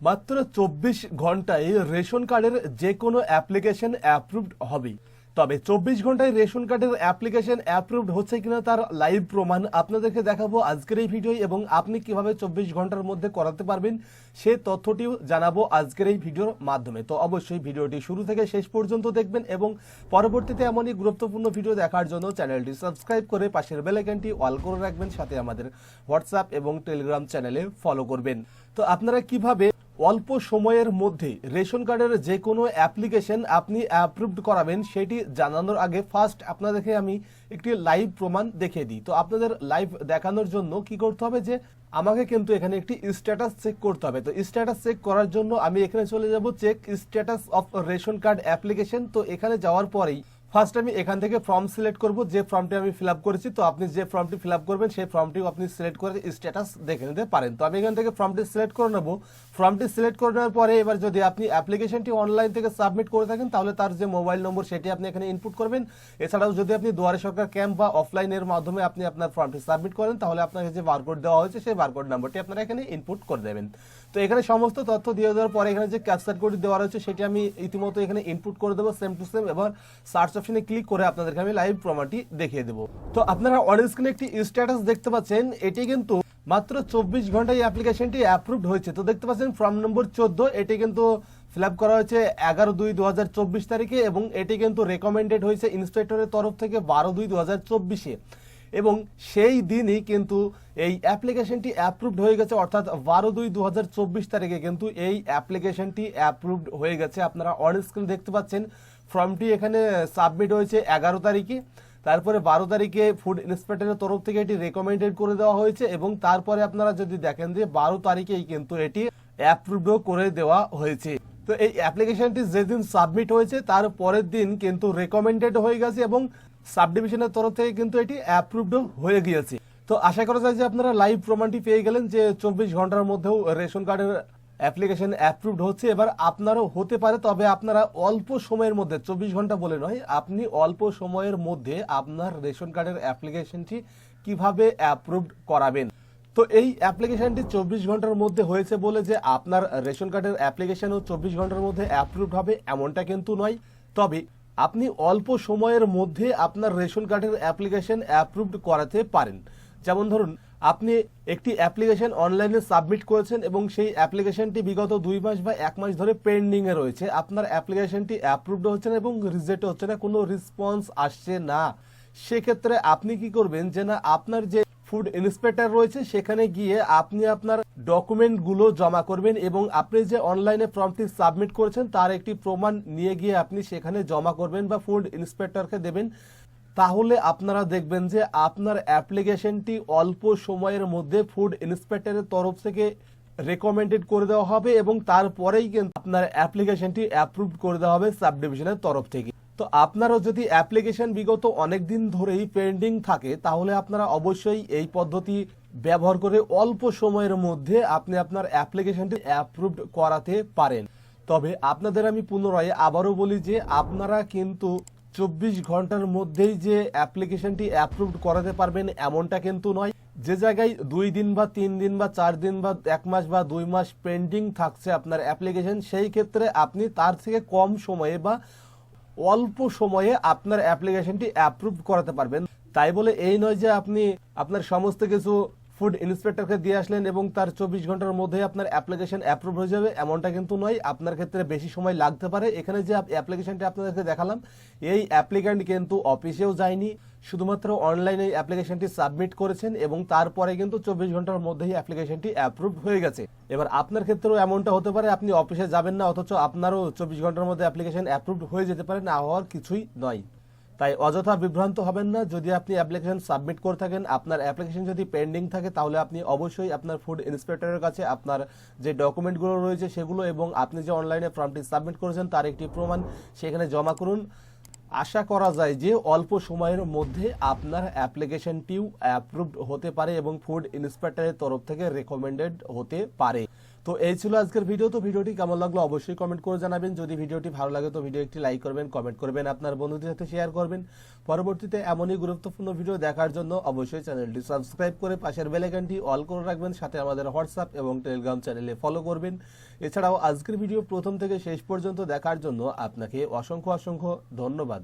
মাত্র চব্বিশ ঘন্টায় রেশন কার্ডের যে কোনো অ্যাপ্লিকেশন অ্যাপ্রুভড হবে। তবে চব্বিশ ঘন্টায় রেশন কার্ডের অ্যাপ্লিকেশন অ্যাপ্রুভড হচ্ছে কিনা তার লাইভ প্রমাণ আপনাদেরকে দেখাবো আজকের এই ভিডিও এবং আপনি কীভাবে চব্বিশ ঘণ্টার মধ্যে করাতে পারবেন সে তথ্যটিও জানাব আজকের এই ভিডিওর মাধ্যমে। তো অবশ্যই ভিডিওটি শুরু থেকে শেষ পর্যন্ত দেখবেন এবং পরবর্তীতে এমনই গুরুত্বপূর্ণ ভিডিও দেখার জন্য চ্যানেলটি সাবস্ক্রাইব করে পাশের বেল আইকনটি অল করে রাখবেন, সাথে আমাদের হোয়াটসঅ্যাপ এবং টেলিগ্রাম চ্যানেলে ফলো করবেন। তো আপনারা কীভাবে অল্প সময়ের মধ্যে রেশন কার্ডের যে কোনো অ্যাপ্লিকেশন আপনি অ্যাপ্রুভড করাবেন, সেটি জানানোর আগে ফার্স্ট আপনাদেরকে আমি একটি লাইভ প্রমাণ দেখিয়ে দিই। তো আপনাদের লাইভ দেখানোর জন্য কি করতে হবে যে, আমাকে কিন্তু এখানে একটি স্ট্যাটাস চেক করতে হবে। তো স্ট্যাটাস চেক করার জন্য আমি এখানে চলে যাব check status of ration card application তো এখানে যাওয়ার পরেই ফার্স্ট আমি এখান থেকে ফর্ম সিলেক্ট করব, যে ফর্মটি আমি ফিল করেছি, তো আপনি যে ফর্মটি ফিল করবেন, সেই ফর্মটিও আপনি সিলেক্ট করে স্ট্যাটাস দেখে নিতে পারেন। তো আমি এখান থেকে ফর্মটি সিলেক্ট করে নেব। ফর্মটি সিলেক্ট করে নেওয়ার পরে এবার যদি আপনি অ্যাপ্লিকেশনটি অনলাইন থেকে সাবমিট করে থাকেন, তাহলে তার যে মোবাইল নম্বর সেটি আপনি এখানে ইনপুট করবেন। এছাড়াও যদি আপনি দুয়ারে সরকার ক্যাম্প বা অফলাইনের মাধ্যমে আপনি আপনার ফর্মটি সাবমিট করেন, তাহলে আপনাকে যে বারকোড দেওয়া হয়েছে, সেই বারকোড নাম্বারটি আপনারা এখানে ইনপুট করে দেবেন। তো এখানে সমস্ত তথ্য দিয়ে দেওয়ার পরে এখানে যে ক্যাপচার কোড দেওয়া রয়েছে, সেটি আমি ইতিমধ্যে এখানে ইনপুট করে দেবো সেম টু সেম এবার সার্চ অপশনে ক্লিক করে আপনাদেরকে আমি লাইভ প্রমাণটি দেখিয়ে দেবো। তো আপনারা অন স্ক্রিনে একটি স্ট্যাটাস দেখতে পাচ্ছেন, এটি কিন্তু মাত্র চব্বিশ ঘন্টায় অ্যাপ্লিকেশনটি অ্যাপ্রুভড হয়েছে। তো দেখতে পাচ্ছেন ফর্ম নম্বর চোদ্দ, এটি কিন্তু ফিল আপ করা হয়েছে এগারো দুই দু তারিখে এবং এটি কিন্তু রেকমেন্ডেড হয়েছে ইন্সপেক্টরের তরফ থেকে বারো দুই দু হাজার চব্বিশে। এবং সেই দিনই কিন্তু এই অ্যাপ্লিকেশনটি অ্যাপ্রুভড হয়ে গেছে, অর্থাৎ বারো দুই দু তারিখে কিন্তু এই অ্যাপ্লিকেশনটি অ্যাপ্রুভড হয়ে গেছে। আপনারা অন স্ক্রিন দেখতে পাচ্ছেন ফর্মটি এখানে সাবমিট হয়েছে এগারো তারিখে। তারপরে বারো তারিখে ফুড ইন্সপেক্টরের তরফ থেকে এটি রেকমেন্ডেড করে দেওয়া হয়েছে এবং তারপরে আপনারা যদি দেখেন যে বারো তারিখেই কিন্তু এটি অ্যাপ্রুভডও করে দেওয়া হয়েছে। তো এই অ্যাপ্লিকেশনটি যেদিন সাবমিট হয়েছে, তার পরের দিন কিন্তু রেকমেন্ডেড হয়ে গেছে এবং সাব ডিভিশনের তরফ থেকে কিন্তু এটি অ্যাপ্রুভড হয়ে গিয়েছে। তো আশা করা যায় যে আপনারা লাইভ প্রমাণটি পেয়ে গেলেন যে চব্বিশ ঘণ্টার মধ্যেও রেশন কার্ডের অ্যাপ্লিকেশন অ্যাপ্রুভড হচ্ছে। এবার আপনারও হতে পারে, তবে আপনারা অল্প সময়ের মধ্যে, চব্বিশ ঘণ্টা বলে নয়, আপনি অল্প সময়ের মধ্যে আপনার রেশন কার্ডের অ্যাপ্লিকেশনটি কীভাবে অ্যাপ্রুভড করাবেন। তো এই অ্যাপ্লিকেশনটি চব্বিশ ঘণ্টার মধ্যে হয়েছে বলে যে আপনার রেশন কার্ডের অ্যাপ্লিকেশনও চব্বিশ ঘণ্টার মধ্যে অ্যাপ্রুভড হবে, এমনটা কিন্তু নয়। তবে আপনি অল্প সময়ের মধ্যে আপনার রেশন কার্ডের অ্যাপ্লিকেশন অ্যাপ্রুভড করাতে পারেন। যেমন ধরুন, আপনি একটি অ্যাপ্লিকেশন অনলাইনে সাবমিট করেছেন এবং সেই অ্যাপ্লিকেশনটি বিগত দুই মাস বা এক মাস ধরে পেন্ডিংয়ে রয়েছে। আপনার অ্যাপ্লিকেশনটি অ্যাপ্রুভড হচ্ছে না এবং রিজেক্ট হচ্ছে না, কোনো রেসপন্স আসছে না। সেক্ষেত্রে আপনি কি করবেন যে না, আপনার যে ফুড ইন্সপেক্টর রয়েছে সেখানে গিয়ে আপনি আপনার ডকুমেন্টগুলো জমা করবেন এবং আপনি যে অনলাইনে ফর্মটি সাবমিট করেছেন, তার একটি প্রমাণ নিয়ে গিয়ে আপনি সেখানে জমা করবেন বা ফুড ইন্সপেক্টরকে দেবেন। তাহলে আপনারা দেখবেন যে আপনার অ্যাপ্লিকেশনটি অল্প সময়ের মধ্যে ফুড ইন্সপেক্টরের তরফ থেকে রেকমেন্ডেড করে দেওয়া হবে এবং তারপরেই কিন্তু আপনার অ্যাপ্লিকেশনটি অ্যাপ্রুভ করে দেওয়া হবে সাব ডিভিশনের তরফ থেকে। তো আপনারও যদি অ্যাপ্লিকেশন বিগত অনেক দিন ধরেই পেন্ডিং থাকে, তাহলে আপনারা অবশ্যই এই পদ্ধতি ব্যবহার করে অল্প সময়ের মধ্যে আপনি আপনার অ্যাপ্লিকেশনটি অ্যাপ্রুভড করাতে পারেন। তবে আপনাদের আমি পুনরায় আবারও বলি যে, আপনারা কিন্তু চব্বিশ ঘণ্টার মধ্যেই যে অ্যাপ্লিকেশনটি অ্যাপ্রুভড করাতে পারবেন এমনটা কিন্তু নয়। যে জায়গায় দুই দিন বা তিন দিন বা চার দিন বা এক মাস বা দুই মাস পেন্ডিং থাকছে আপনার অ্যাপ্লিকেশন সেই ক্ষেত্রে আপনি তার থেকে কম সময়ে বা অল্প সময়ে আপনার অ্যাপ্লিকেশনটি অ্যাপ্রুভ করাতে পারবেন। তাই বলে এই নয় যে আপনি আপনার সমস্ত কিছু ফুড ইন্সপেক্টরকে দিয়ে আসলেন এবং তার চব্বিশ ঘণ্টার মধ্যে আপনার অ্যাপ্লিকেশন অ্যাপ্রুভ হয়ে যাবে। এমনটা কিন্তু নয়, আপনার ক্ষেত্রে বেশি সময় লাগতে পারে। এখানে যে অ্যাপ্লিকেশনটি আপনাদেরকে দেখালাম, এই অ্যাপ্লিক্যান্ট কিন্তু অফিসেও যায়নি, শুধুমাত্র অনলাইনে অ্যাপ্লিকেশনটি সাবমিট করেছেন এবং তারপরে কিন্তু চব্বিশ ঘণ্টার মধ্যেই অ্যাপ্লিকেশনটি অ্যাপ্রুভ হয়ে গেছে। এবার আপনার ক্ষেত্রেও এমনটা হতে পারে, আপনি অফিসে যাবেন না, অথচ আপনারও চব্বিশ ঘণ্টার মধ্যে অ্যাপ্লিকেশন অ্যাপ্রুভ হয়ে যেতে পারে, না হওয়ার কিছুই নয়। তাই অযথা বিভ্রান্ত হবেন না। যদি আপনি অ্যাপ্লিকেশন সাবমিট করে থাকেন, আপনার অ্যাপ্লিকেশন যদি পেন্ডিং থাকে, তাহলে আপনি অবশ্যই আপনার ফুড ইন্সপেক্টরের কাছে আপনার যে ডকুমেন্টগুলো রয়েছে সেগুলো এবং আপনি যে অনলাইনে ফর্মটি সাবমিট করেছেন, তার একটি প্রমাণ সেখানে জমা করুন। আশা করা যায় যে অল্প সময়ের মধ্যে আপনার অ্যাপ্লিকেশনটিও অ্যাপ্রুভড হতে পারে এবং ফুড ইন্সপেক্টরের তরফ থেকে রেকমেন্ডেড হতে পারে। তো এই ছিল আজকের ভিডিও তো ভিডিওটি কেমন লাগল অবশ্যই কমেন্ট করে জানাবেন। যদি ভিডিওটি ভালো লাগে, তো ভিডিও একটি লাইক করবেন কমেন্ট করবেন, আপনার বন্ধুদের সাথে শেয়ার করবেন। পরবর্তীতে এমনই গুরুত্বপূর্ণ ভিডিও দেখার জন্য অবশ্যই চ্যানেলটি সাবস্ক্রাইব করে পাশের বেলাইকানটি অল করে রাখবেন, সাথে আমাদের হোয়াটসঅ্যাপ এবং টেলিগ্রাম চ্যানেলে ফলো করবেন। এছাড়াও আজকের ভিডিও প্রথম থেকে শেষ পর্যন্ত দেখার জন্য আপনাকে অসংখ্য অসংখ্য ধন্যবাদ।